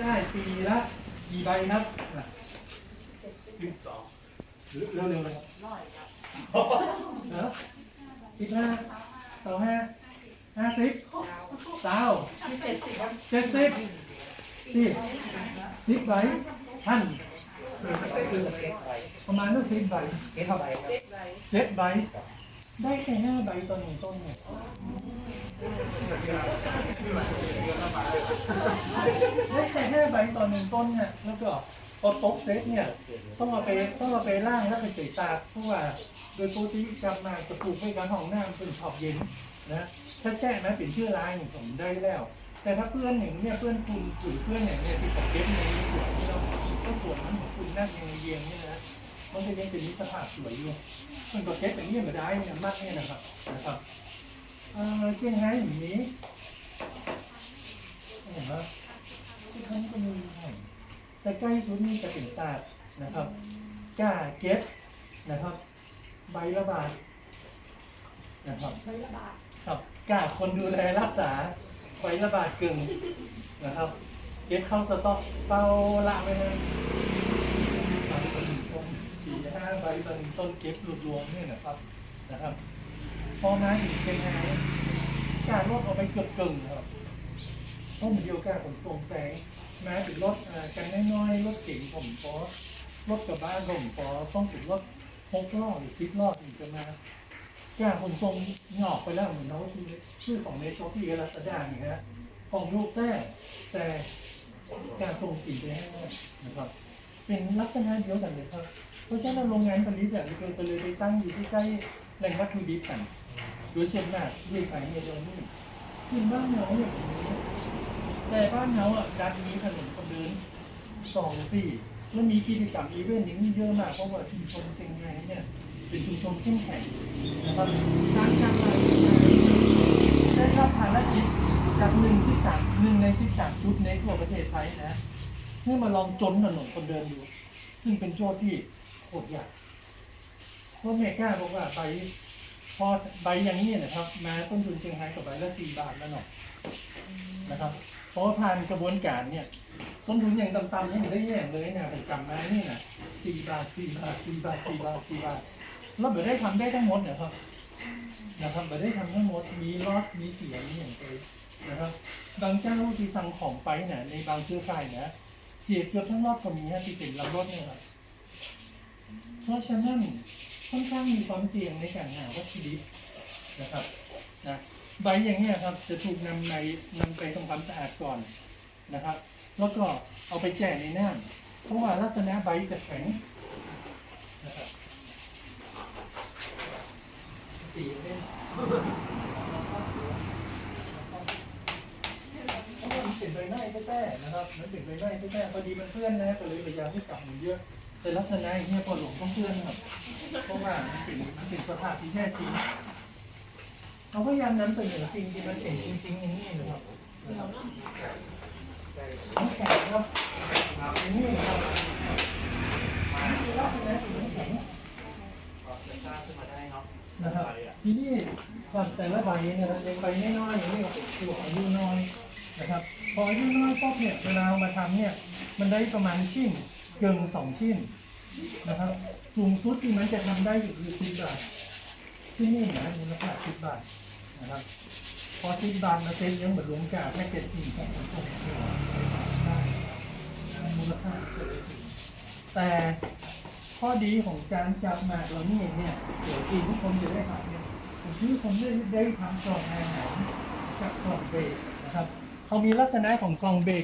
ได้ปีละกี่ใบครับอะสิบสองเร็วๆเลยครับเนอะสิบห้าสองห้าห้าสิบเก้าเจ็ดสิบสิบสิบใบท่านประมาณตั้งสิบใบเก็บเท่าไหร่ครับเจ็ดใบ ได้แค่ห้าใบต่อหนึ่งต้นเนี่ยได้แค่ห้าใบต่อหนึ่งต้นเนี่ยแล้วก็พอตกเซตเนี่ยต้องเอาไปต้องเอาไปล่างแล้วไปใส่ตากเพราะว่าโดยปกติกำมาจะปลูกให้การห้องน้ำเป็นขอบเย็นนะถ้าแจ้นะเป็นชื่อร้านอย่างผมได้แล้ว แต่ถ้าเพื่อนอย่างเนี่ยเพื่อนคุณหรือเพื่อนอย่างเนี่ยที่ผมเก็บในสวนที่เราก็สวนมันของคุณนั่งในเยียงนี่นะ มันจะยังเป็นมิตรภาพสวยอยู่มันก็เก็บอย่างนี้มาได้เนี่ยมากเนี่ยนะครับนะครับเออเจียงไฮ้อย่างนี้เห็นไหมที่เขาก็มีให้แต่ใกล้สุดนี่จะเป็นตาดนะครับกล้าเก็ตนะครับ ใบระบาดนะครับใช้ระบาดครับกล้าคนดูแลรักษาใบระบาดกึ่งนะครับเก็ตเข้าสต็อกเป้าละไปเลย ใบต้นต้นสี่ห้าใบต้นเก็บรวมๆนี่นะครับนะครับพอมาอีกเป็นไงการวบเอาไปเกือบกึ่งครับต้มเดียวกันผมส่งแสงมาถึงรถอ่ากันน้อยๆรถเก๋งผมพอรถกระบะผมพอต้องถึงรถหกล้อหรือสิบล้อถึงจะมาแก่ผมส่งหงอกไปแล้วเหมือนเขาชื่อชื่อของเนชอพี่รัตดาเนี่ยนะของลูกแต่แต่การส่งกลิ่นไปให้นะครับ เป็นลักษณะเดียวกันเลยครับ เพราะฉะนั้นโรงงานผลิตแบบนี้ก็เลยไปตั้งอยู่ที่ใกล้แหล่งวัตถุดิบกันโดยเช่นว่าด้วยสายเมโลนี่ขึ้นบ้านเราอย่างนี้แต่บ้านเขาอะการมีถนนคนเดินสองปีแล้วมีกิจกรรมอีเวนต์อย่างนี้เยอะมากเพราะว่าชุมชนเชียงใหม่เนี่ยเป็นชุมชนเข้มแข็งนะครับการทำงานได้รับภารกิจจากหนึ่งที่สามหนึ่งในสิบสามชุดในทั่วประเทศไทยนะให้มาลองจนถนนคนเดินดูซึ่งเป็นโจทย์ที่ โคตรยากเพราะเมก้าบอกว่าใบพอใบอย่างนี้นะครับ มาต้นทุนเชียงไฮ้กับใบละสี่บาทแล้วเนาะนะครับเพราะผ่านกระบวนการเนี่ย ต้นทุนอย่างต่ำๆนี่ไม่ได้แย่เลยนะผมกำมานี่นะสี่บาทสี่บาทสี่บาทสี่บาทสี่บาทแล้วไม่ได้ทำได้ทั้งหมดนะครับ นะครับไม่ได้ทำทั้งหมดมีลอสมีเสียมีอย่างไรนะครับบางเจ้าที่สั่งของไปเนี่ยในบางเครือข่ายนะเสียเกือบทั้งรอบก็มีฮะที่เป็นลำรถเนี่ยครับ เพราะฉะนั้นค่อนข้างมีความเสี่ยงในการหาวัตถุดิบนะครับนะใบอย่างเงี้ยครับจะถูกนำในนำไปทำความสะอาดก่อนนะครับ แล้วก็เอาไปแช่ในน้ำเพราะว่าลักษณะใบจะแข็งนะครับสีเล่นเพราะว่ามันเป็นใบหน้าแต้ๆนะครับมันเป็นใบหน้าแต้ๆพอดีมันเพื่อนนะก็เลยพยายามให้กลับมันเยอะ แต่ลักษณะเงี้ยพอหลงต้องเพื่อนครับเพราะว่ามันเป็นมันเป็นสภาพที่แท้จริงเราพยายามนำเสนอสิ่งที่มันเป็นจริงๆอย่างนี้นะครับน้ำแข็งครับอย่างนี้ครับลักษณะของน้ำแข็งก็จะสร้างขึ้นะครับทีนี้ก่อนแต่ละใบเนี่ยเราใบน้อยๆอย่างนี้ก็เป็นตัวอายุน้อยนะครับ พออายุน้อยปุ๊บเนี่ยเวลาเอามาทำเนี่ยมันได้ประมาณชิ้น เกินสองชิ้นนะครับ สูงสุดที่มันจะทำได้อยู่คือสิบบาท ที่นี่นะมูลค่าสิบบาทนะครับ พอสิบบาทมาเซ็นยังเหมือนรวมกาแพ็กเกจอิ่มของผมได้มูลค่าเกิดขึ้นแต่ข้อดีของการจับมาเหล่านี้เนี่ยเดี๋ยวอีกทุกคนจะได้ทำเนี่ยผมที่ผมได้ได้ทำกล่องอาหารกับกล่องเบรกนะครับเขามีลักษณะของกล่องเบรก